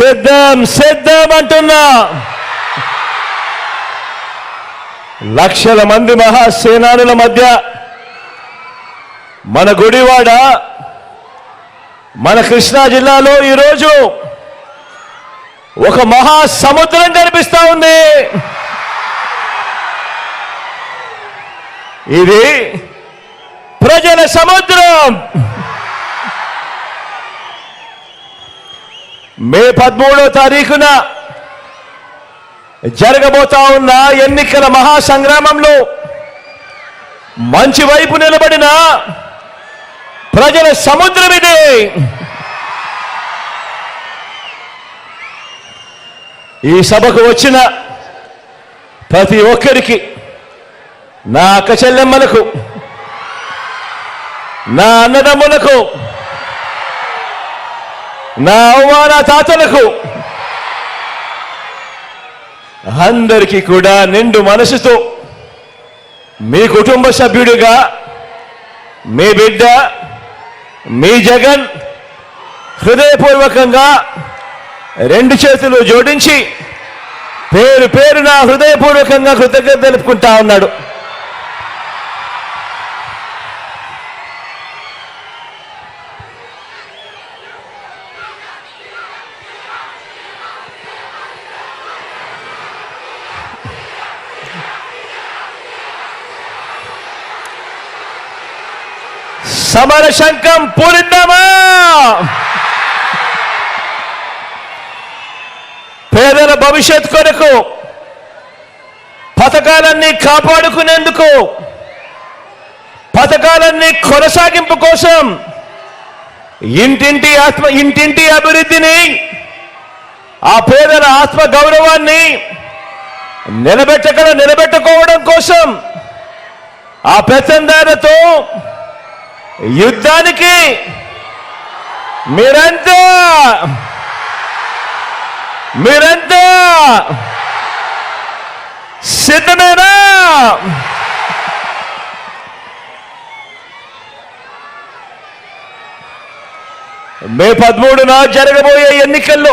సిద్ధం సిద్ధం అంటున్నా. లక్షల మంది మహాసేనానుల మధ్య మన గుడివాడ మన కృష్ణా జిల్లాలో ఈరోజు ఒక మహా సముద్రం కనిపిస్తా ఉంది. ఇది ప్రజల సముద్రం. మే పదమూడో తారీఖున జరగబోతా ఉన్న ఎన్నికల మహాసంగ్రామంలో మంచి వైపు నిలబడిన ప్రజల సముద్రం ఇదే. ఈ సభకు వచ్చిన ప్రతి ఒక్కరికి నా అక్క చెల్లెమ్మలకు నా అన్నదమ్ములకు నా అవమాన నా తాతలకు అందరికీ కూడా నిండు మనసుతో మీ కుటుంబ సభ్యుడిగా మీ బిడ్డ మీ జగన్ హృదయపూర్వకంగా రెండు చేతులు జోడించి పేరు పేరున హృదయపూర్వకంగా కృతజ్ఞత తెలుపుకుంటా ఉన్నాడు. సమర శంఖం పూరిద్దామా? పేదల భవిష్యత్ కొరకు పథకాలన్నీ కాపాడుకునేందుకు పథకాలన్నీ కొనసాగింపు కోసం ఇంటింటి ఆత్మ ఇంటింటి అభివృద్ధిని ఆ పేదల ఆత్మ గౌరవాన్ని నిలబెట్టగల నిలబెట్టుకోవడం కోసం ఆ పెత్తందారుతో యుద్ధానికి మీరంతా మీరంతా సిద్ధమేనా? మే పదమూడున జరగబోయే ఎన్నికల్లో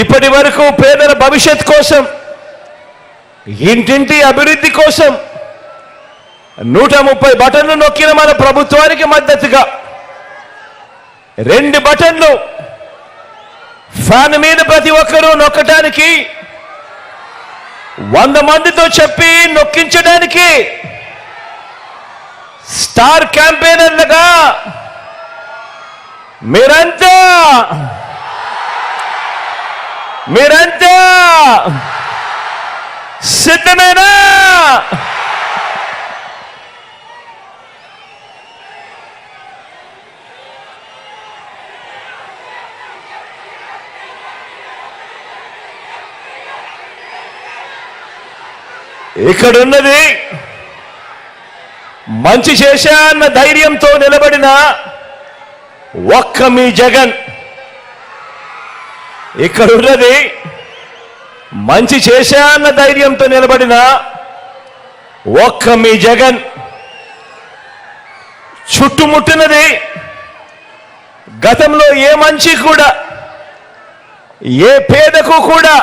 ఇప్పటి వరకు పేదల భవిష్యత్ కోసం ఇంటింటి అభివృద్ధి కోసం నూట ముప్పై బటన్లు నొక్కిన మన ప్రభుత్వానికి మద్దతుగా రెండు బటన్లు ఫ్యాన్ మీద ప్రతి ఒక్కరూ నొక్కటానికి వంద మందితో చెప్పి నొక్కించడానికి స్టార్ క్యాంపెయినర్లుగా మీరంతా మీరంతా సిద్ధమేనా? ఇక్కడున్నది మంచి చేశా అన్న ధైర్యంతో నిలబడిన ఒక్క మీ జగన్. ఇక్కడున్నది మంచి చేశా అన్న ధైర్యంతో నిలబడిన ఒక్క మీ జగన్. చుట్టుముట్టినది గతంలో ఏ మంచి కూడా ఏ పేదకు కూడా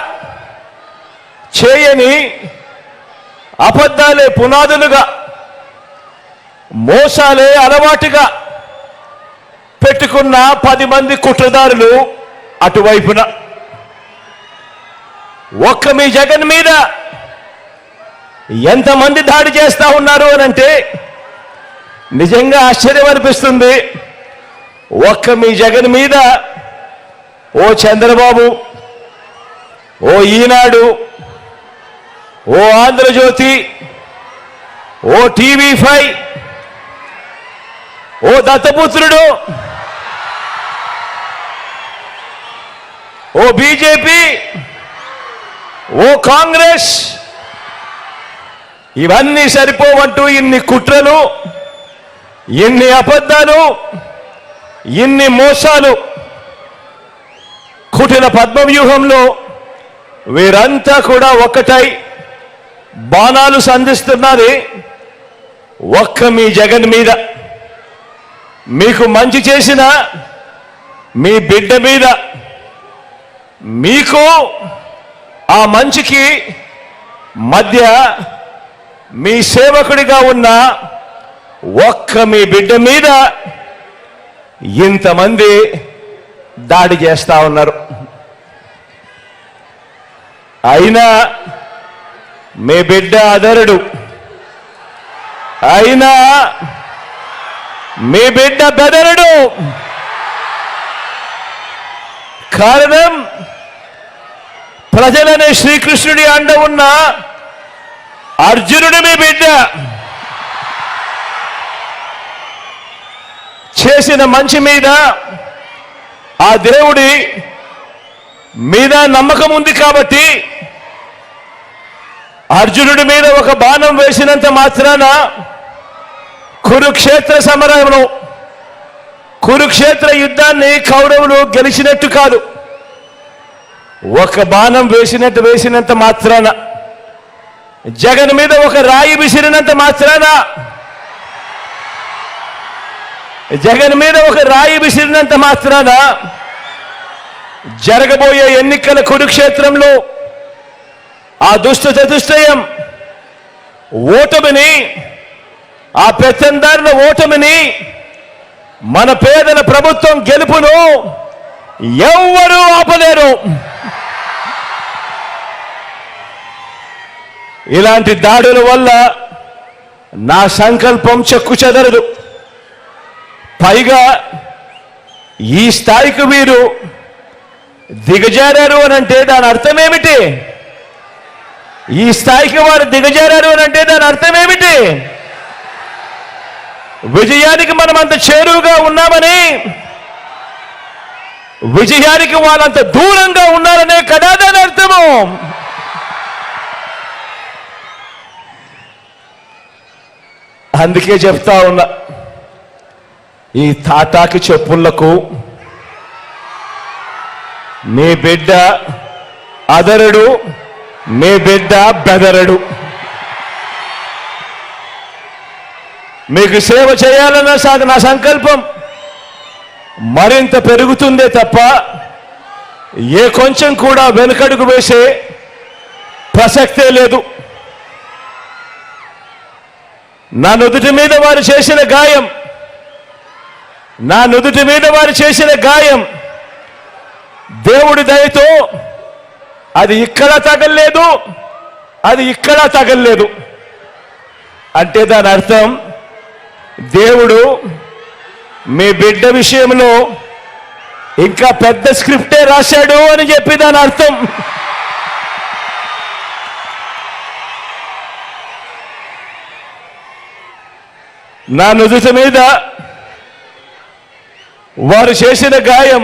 చేయని అబద్ధాలే పునాదులుగా మోసాలే అలవాటుగా పెట్టుకున్న పది మంది కుట్రదారులు అటువైపున. ఒక్క మీ జగన్ మీద ఎంతమంది దాడి చేస్తా ఉన్నారు అని అంటే నిజంగా ఆశ్చర్యం అనిపిస్తుంది. ఒక్క మీ జగన్ మీద ఓ చంద్రబాబు ఓ ఈనాడు ఓ ఆంధ్రజ్యోతి ఓ టీవీ ఫైవ్ ఓ దత్తపుత్రుడు ఓ బీజేపీ ఓ కాంగ్రెస్ ఇవన్నీ సరిపోవంటూ ఇన్ని కుట్రలు ఇన్ని అబద్ధాలు ఇన్ని మోసాలు. కుటిల పద్మవ్యూహంలో వీరంతా కూడా ఒక్కటై బాణాలు సంధిస్తున్నది ఒక్క మీ జగన్ మీద. మీకు మంచి చేసిన మీ బిడ్డ మీద. మీకు ఆ మంచికి మధ్య మీ సేవకుడిగా ఉన్న ఒక్క మీ బిడ్డ మీద ఇంతమంది దాడి చేస్తా ఉన్నారు. అయినా మీ బిడ్డ అదరుడు. అయినా మీ బిడ్డ బెదరుడు. కారణం ప్రజలనే శ్రీకృష్ణుడి అండ ఉన్న అర్జునుడు మీ బిడ్డ. చేసిన మంచి మీద ఆ దేవుడి మీద నమ్మకం ఉంది కాబట్టి అర్జునుడి మీద ఒక బాణం వేసినంత మాత్రాన కురుక్షేత్ర సమరంలో కురుక్షేత్ర యుద్ధాన్ని కౌరవులు గెలిచినట్టు కాదు. ఒక బాణం వేసినట్టు వేసినంత మాత్రాన జగన్ మీద ఒక రాయి విసిరినంత మాత్రాన జగన్ మీద ఒక రాయి విసిరినంత మాత్రాన జరగబోయే ఎన్నికల కురుక్షేత్రంలో ఆ దుష్ట చతుష్టయం ఓటమిని ఆ పెత్తందారుల ఓటమిని మన పేదల ప్రభుత్వం గెలుపును ఎవ్వరూ ఆపలేరు. ఇలాంటి దాడుల వల్ల నా సంకల్పం చెక్కు చెదరదు. పైగా ఈ స్థాయికి మీరు దిగజారారు అని అంటే దాని అర్థం ఏమిటి? ఈ స్థాయికి వారు దిగజారారు అని అంటే దాని అర్థం ఏమిటి? విజయానికి మనం అంత చేరువుగా ఉన్నామని విజయానికి వాళ్ళంత దూరంగా ఉన్నారనే కదా దాని అర్థము. అందుకే చెప్తా ఉన్నా ఈ తాతాకి చెప్పులకు మీ బిడ్డ అదరుడు మీ బిడ్డ బెదరడు. మీకు సేవ చేయాలన్న సాగు నా సంకల్పం మరింత పెరుగుతుందే తప్ప ఏ కొంచెం కూడా వెనుకడుగు వేసే ప్రసక్తే లేదు. నా నుదుటి మీద వారు చేసిన గాయం నా నుదుటి మీద వారు చేసిన గాయం దేవుడి దయతో అది ఇక్కడ తగలలేదు అది ఇక్కడ తగలలేదు. అంటే దాని అర్థం దేవుడు మీ బిడ్డ విషయంలో ఇంకా పెద్ద స్క్రిప్టే రాశాడు అని చెప్పి దాని అర్థం. నా నుదుట మీద వారు చేసిన గాయం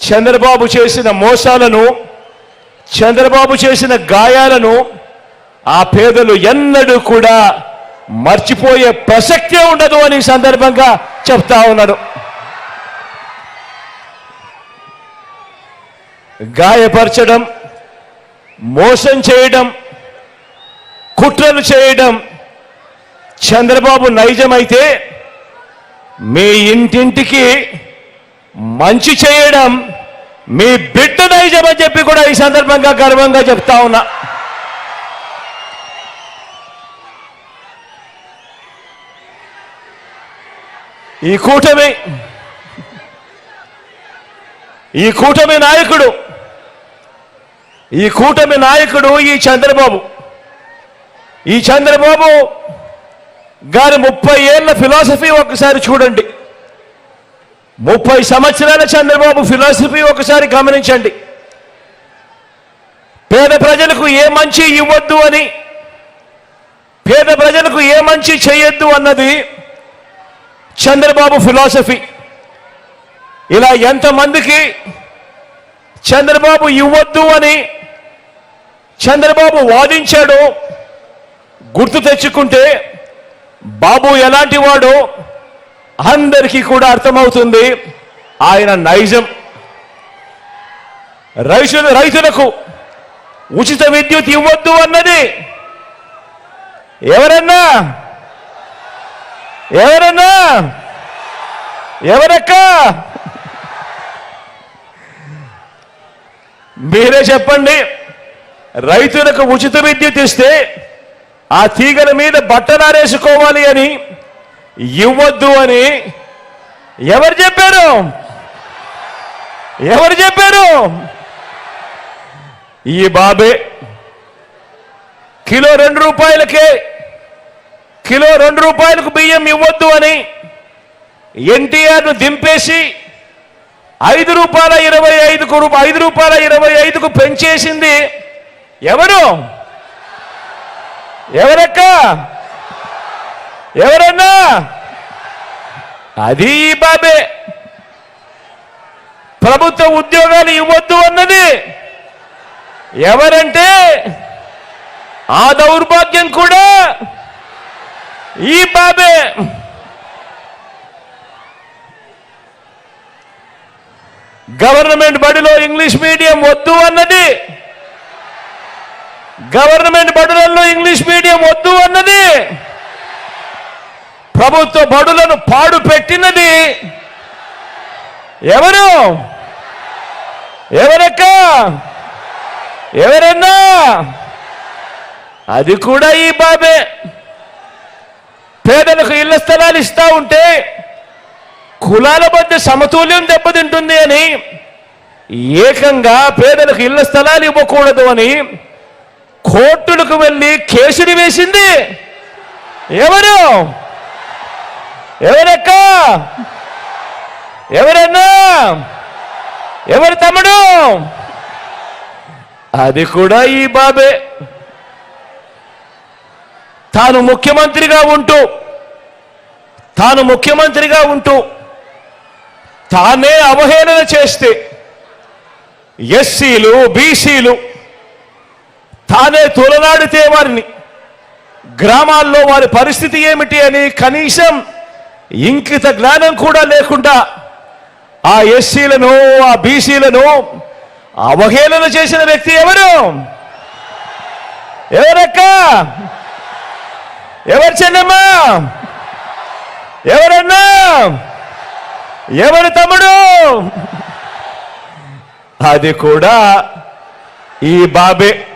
చంద్రబాబు చేసిన మోసాలను చంద్రబాబు చేసిన గాయాలను ఆ పేదలు ఎన్నడూ కూడా మర్చిపోయే ప్రసక్తే ఉండదు అని సందర్భంగా చెప్తా ఉన్నారు గాయపరచడం మోసం చేయడం కుట్రలు చేయడం చంద్రబాబు నైజమైతే మీ ఇంటింటికి మంచి చేయడం మీ బిడ్డ నైజమని అని చెప్పి కూడా ఈ సందర్భంగా గర్వంగా చెప్తా ఉన్నా. ఈ కూటమి ఈ కూటమి నాయకుడు ఈ కూటమి నాయకుడు ఈ చంద్రబాబు. ఈ చంద్రబాబు గారి ముప్పై ఏళ్ళ ఫిలాసఫీ ఒకసారి చూడండి. ముప్పై సంవత్సరాల చంద్రబాబు ఫిలాసఫీ ఒకసారి గమనించండి. పేద ప్రజలకు ఏ మంచి ఇవ్వద్దు అని పేద ప్రజలకు ఏ మంచి చేయొద్దు అన్నది చంద్రబాబు ఫిలాసఫీ. ఇలా ఎంతమందికి చంద్రబాబు ఇవ్వద్దు అని చంద్రబాబు వాదించాడు గుర్తు తెచ్చుకుంటే బాబు ఎలాంటి వాడో అందరికీ కూడా అర్థమవుతుంది ఆయన నైజం. రైతులు రైతులకు ఉచిత విద్యుత్ ఇవ్వద్దు అన్నది. ఎవరన్నా? ఎవరన్నా? ఎవరక్క? మీరే చెప్పండి. రైతులకు ఉచిత విద్యుత్ ఇస్తే ఆ తీగల మీద బట్టలారేసుకోవాలి అని ఇవ్వద్దు అని ఎవరు చెప్పారు? ఎవరు చెప్పారు? ఈ బాబే. కిలో రెండు రూపాయలకే కిలో రెండు రూపాయలకు బియ్యం ఇవ్వద్దు అని ఎన్టీఆర్ను దింపేసి ఐదు రూపాయల ఇరవై ఐదుకు ఐదు రూపాయల ఇరవై ఐదుకు పెంచేసింది ఎవరు? ఎవరక్క? ఎవరన్నా? అది ఈ బాబే. ప్రభుత్వ ఉద్యోగాలు ఇవ్వద్దు అన్నది. ఎవరంటే? ఆ దౌర్భాగ్యం కూడా ఈ బాబే. గవర్నమెంట్ బడిలో ఇంగ్లీష్ మీడియం వద్దు అన్నది. గవర్నమెంట్ బడులలో ఇంగ్లీష్ మీడియం వద్దు అన్నది. ప్రభుత్వ బడులను పాడు పెట్టినది ఎవరు? ఎవరక్క? ఎవరన్నా? అది కూడా ఈ బాబే. పేదలకు ఇళ్ళ స్థలాలు ఇస్తా ఉంటే కులాల మధ్య సమతుల్యం దెబ్బతింటుంది అని ఏకంగా పేదలకు ఇళ్ళ స్థలాలు ఇవ్వకూడదు అని కోర్టులకు వెళ్ళి కేసులు వేసింది. ఎవరు? ఎవరక్క? ఎవరన్నా? ఎవరు తమ్ముడు? అది కూడా ఈ బాబే. తాను ముఖ్యమంత్రిగా ఉంటూ తాను ముఖ్యమంత్రిగా ఉంటూ తానే అవహేళన చేస్తే ఎస్సీలు బీసీలు తానే తొలనాడితే వారిని గ్రామాల్లో వారి పరిస్థితి ఏమిటి అని కనీసం ఇంకిత జ్ఞానం కూడా లేకుండా ఆ ఎస్సీలను ఆ బీసీలను అవహేళన చేసిన వ్యక్తి ఎవరు ఎవరక్క? ఎవరు చెన్నమ్మా ఎవరన్నా? ఎవరు తమ్ముడు? అది కూడా ఈ బాబే.